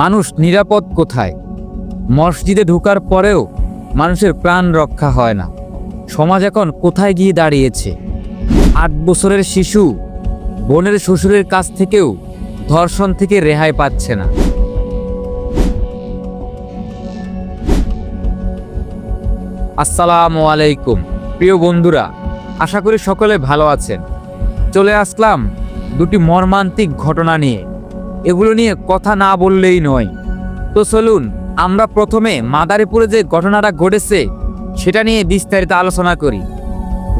মানুষ নিরাপদ কোথায়? মসজিদে ঢোকার পরেও মানুষের প্রাণ রক্ষা হয় না। সমাজ এখন কোথায় গিয়ে দাঁড়িয়েছে? আট বছরের শিশু বোনের শ্বশুরের কাছ থেকেও ধর্ষণ থেকে রেহাই পাচ্ছে না। আসসালামু আলাইকুম। প্রিয় বন্ধুরা, আশা করি সকলে ভালো আছেন। চলে আসলাম দুটি মর্মান্তিক ঘটনা নিয়ে। এগুলো নিয়ে কথা না বললেই নয়। তো চলুন, আমরা প্রথমে মাদারীপুরে যে ঘটনাটা ঘটেছে, সেটা নিয়ে বিস্তারিত আলোচনা করি।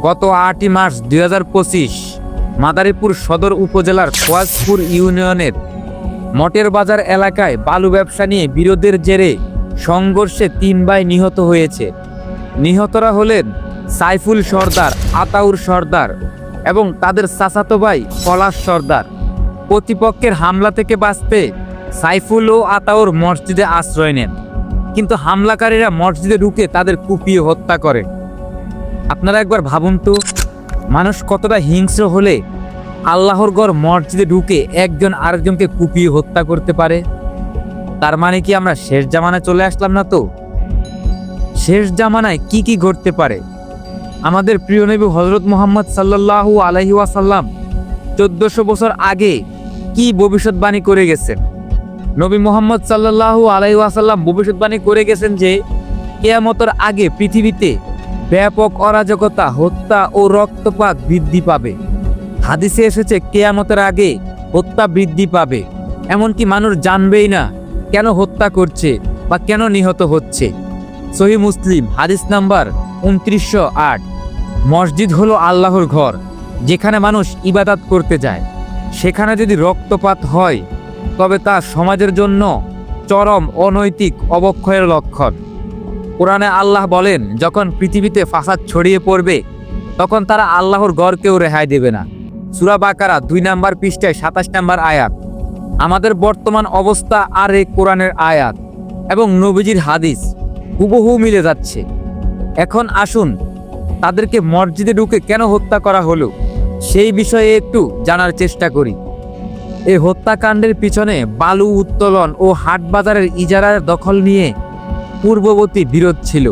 গত আটই মার্চ দুই হাজার পঁচিশ, মাদারীপুর সদর উপজেলার খোয়াজপুর ইউনিয়নের মটের বাজার এলাকায় বালু ব্যবসা নিয়ে বিরোধের জেরে সংঘর্ষে তিন ভাই নিহত হয়েছে। নিহতরা হলেন সাইফুল সর্দার, আতাউর সর্দার এবং তাদের চাচাতো ভাই পলাশ সর্দার। প্রতিপক্ষের হামলা থেকে বাঁচতে সাইফুল ও আতাউর মসজিদে আশ্রয় নেন। কিন্তু হামলাকারীরা মসজিদে ঢুকে তাদের কুপিয়ে হত্যা করে। আপনারা একবার ভাবুন তো, মানুষ কতটা হিংস্র হলে আল্লাহর গড় মসজিদে ঢুকে একজন আরেকজনকে কুপিয়ে হত্যা করতে পারে? তার মানে কি আমরা শেষ জামানায় চলে আসলাম না তো? শেষ জামানায় কি কি ঘটতে পারে? আমাদের প্রিয় নবী হজরত মোহাম্মদ সাল্লাল্লাহু আলাইহি ওয়াসাল্লাম চোদ্দশো বছর আগে কি ভবিষ্যৎবাণী করে গেছেন? নবী মোহাম্মদ সাল্লাল্লাহু আলাইহি ওয়াসাল্লাম ভবিষ্যৎবাণী করে গেছেন যে, কেয়ামতের আগে পৃথিবীতে ব্যাপক অরাজকতা, হত্যা ও রক্তপাত বৃদ্ধি পাবে। হাদিসে এসেছে, কেয়ামতের আগে হত্যা বৃদ্ধি পাবে। এমনকি মানুষ জানবেই না কেন হত্যা করছে বা কেন নিহত হচ্ছে। সহি মুসলিম, হাদিস নাম্বার উনত্রিশশো আট। মসজিদ হলো আল্লাহর ঘর, যেখানে মানুষ ইবাদত করতে যায়। সেখানে যদি রক্তপাত হয়, তবে তা সমাজের জন্য চরম অনৈতিক অবক্ষয়ের লক্ষণ। কোরআনে আল্লাহ বলেন, যখন পৃথিবীতে ফাসাদ ছড়িয়ে পড়বে, তখন তারা আল্লাহর গড়কেও রেহাই দেবে না। সুরা বাকারা দুই নাম্বার পৃষ্ঠায় সাতাশ নাম্বার আয়াত। আমাদের বর্তমান অবস্থা আর এই কোরআনের আয়াত এবং নবীজির হাদিস হুবহু মিলে যাচ্ছে। এখন আসুন, তাদেরকে মসজিদে ঢুকে কেন হত্যা করা হলো? সেই বিষয়ে একটু জানার চেষ্টা করি। এই হত্যাকাণ্ডের পিছনে বালু উত্তোলন ও হাট বাজারের ইজারার দখল নিয়ে পূর্ববর্তী বিরোধ ছিল।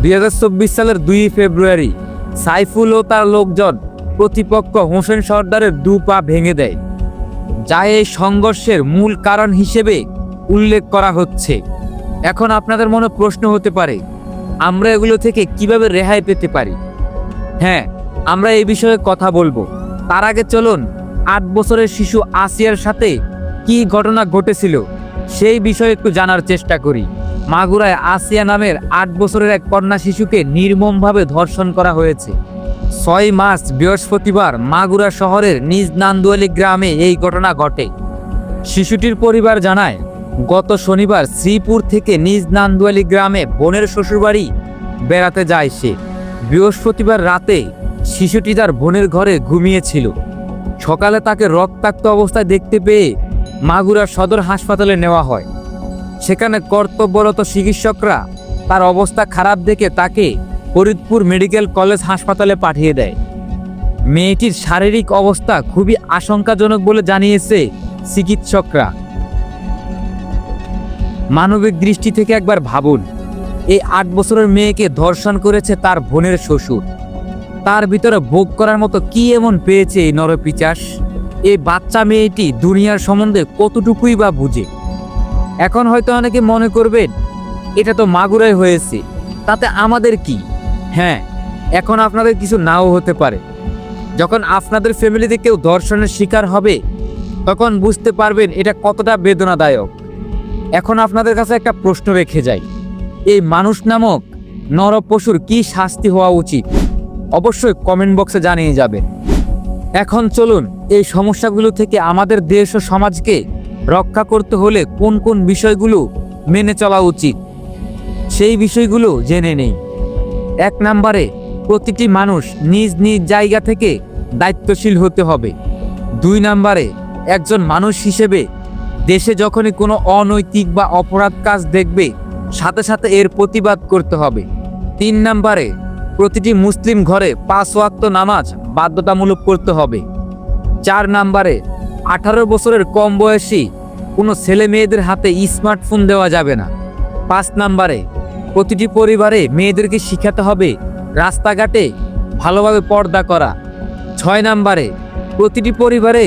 দু হাজার চব্বিশ সালের দুই ফেব্রুয়ারি সাইফুল ও তার লোকজন প্রতিপক্ষ হোসেন সর্দারের দু পা ভেঙে দেয়, যা এই সংঘর্ষের মূল কারণ হিসেবে উল্লেখ করা হচ্ছে। এখন আপনাদের মনে প্রশ্ন হতে পারে, আমরা এগুলো থেকে কীভাবে রেহাই পেতে পারি? হ্যাঁ আমরা এই বিষয়ে কথা বলব। তার আগে চলুন, আট বছরের শিশু আসিয়ার সাথে কি ঘটনা ঘটেছিল সেই বিষয়ে একটু জানার চেষ্টা করি। মাগুরায় আসিয়া নামের আট বছরের এক কন্যা শিশুকে নির্মমভাবে ধর্ষণ করা হয়েছে। ছয় মাস বৃহস্পতিবার মাগুরা শহরের নিজ নান্দুয়ালি গ্রামে এই ঘটনা ঘটে। শিশুটির পরিবার জানায়, গত শনিবার শ্রীপুর থেকে নিজ নান্দুয়ালি গ্রামে বোনের শ্বশুরবাড়ি বেড়াতে যায় সে। বৃহস্পতিবার রাতে শিশুটি তার বোনের ঘরে ঘুমিয়েছিল। সকালে তাকে রক্তাক্ত অবস্থায় দেখতে পেয়ে মাগুরা সদর হাসপাতালে নেওয়া হয়। সেখানে কর্তব্যরত চিকিৎসকরা তার অবস্থা খারাপ দেখে তাকে ফরিদপুর মেডিকেল কলেজ হাসপাতালে পাঠিয়ে দেয়। মেয়েটির শারীরিক অবস্থা খুবই আশঙ্কাজনক বলে জানিয়েছে চিকিৎসকরা। মানবিক দৃষ্টি থেকে একবার ভাবুন, এই আট বছরের মেয়েকে ধর্ষণ করেছে তার বোনের শ্বশুর। তার ভিতরে ভোগ করার মতো কি এমন পেয়েছে এই নরপিচাস? এই বাচ্চা মেয়েটি দুনিয়ার সম্বন্ধে কতটুকুই বা বুঝে? এখন হয়তো অনেকে মনে করবেন, এটা তো মাগুরাই হয়েছে, তাতে আমাদের কি? হ্যাঁ এখন আপনাদের কিছু নাও হতে পারে। যখন আপনাদের ফ্যামিলিতে কেউ ধর্ষণের শিকার হবে, তখন বুঝতে পারবেন এটা কতটা বেদনাদায়ক। এখন আপনাদের কাছে একটা প্রশ্ন রেখে যাই। এই মানুষ নামক নর পশুর কি শাস্তি হওয়া উচিত? অবশ্যই কমেন্ট বক্সে জানিয়ে যাবেন এখন চলুন এই সমস্যাগুলো থেকে আমাদের দেশ ও সমাজকে রক্ষা করতে হলে কোন কোন বিষয়গুলো মেনে চলা উচিত, সেই বিষয়গুলো জেনে নেই। এক নম্বরে, প্রতিটি মানুষ নিজ নিজ জায়গা থেকে দায়িত্বশীল হতে হবে। দুই নম্বরে, একজন মানুষ হিসেবে দেশে যখনই কোনো অনৈতিক বা অপরাধ কাজ দেখবে, সাথে সাথে এর প্রতিবাদ করতে হবে। তিন নম্বরে প্রতিটি মুসলিম ঘরে পাঁচ ওয়াক্ত নামাজ বাধ্যতামূলক করতে হবে। চার নাম্বারে, আঠারো বছরের কম বয়সী কোনো ছেলে মেয়েদের হাতে স্মার্টফোন দেওয়া যাবে না। পাঁচ নাম্বারে, প্রতিটি পরিবারে মেয়েদেরকে শিখাতে হবে রাস্তাঘাটে ভালোভাবে পর্দা করা। ছয় নাম্বারে, প্রতিটি পরিবারে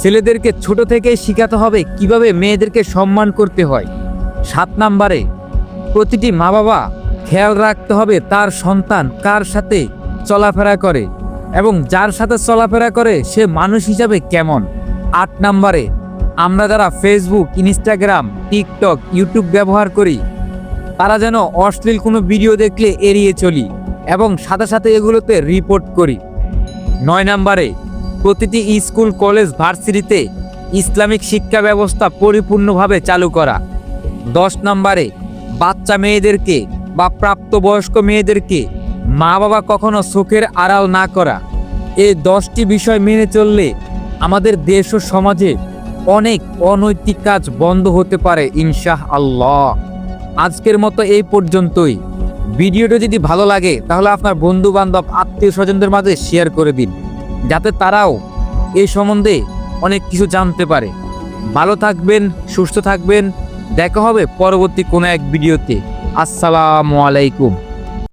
ছেলেদেরকে ছোট থেকে শেখাতে হবে কীভাবে মেয়েদেরকে সম্মান করতে হয়। সাত নাম্বারে, প্রতিটি মা বাবা খেয়াল রাখতে হবে তার সন্তান কার সাথে চলাফেরা করে এবং যার সাথে চলাফেরা করে সে মানুষ হিসাবে কেমন। আট নাম্বারে, আমরা যারা ফেসবুক ইনস্টাগ্রাম টিকটক ইউটিউব ব্যবহার করি, তারা যেন অশ্লীল কোনো ভিডিও দেখলে এড়িয়ে চলি এবং সাথে সাথে এগুলোতে রিপোর্ট করি। নয় নম্বরে, প্রতিটি স্কুল, কলেজ, ভার্সিটিতে ইসলামিক শিক্ষা ব্যবস্থা পরিপূর্ণভাবে চালু করা। দশ নম্বরে, বাচ্চা মেয়েদেরকে বা প্রাপ্তবয়স্ক মেয়েদেরকে মা বাবা কখনো চোখের আড়াল না করা। এই দশটি বিষয় মেনে চললে আমাদের দেশ ও সমাজে অনেক অনৈতিক কাজ বন্ধ হতে পারে ইনশাহ আল্লাহ আজকের মতো এই পর্যন্তই। ভিডিওটা যদি ভালো লাগে, তাহলে আপনার বন্ধু বান্ধব আত্মীয় স্বজনদের মাঝে শেয়ার করে দিন। যাতে তারাও এই সম্বন্ধে অনেক কিছু জানতে পারে। ভালো থাকবেন, সুস্থ থাকবেন। দেখা হবে পরবর্তী কোনো এক ভিডিওতে। আসসালামু আলাইকুম।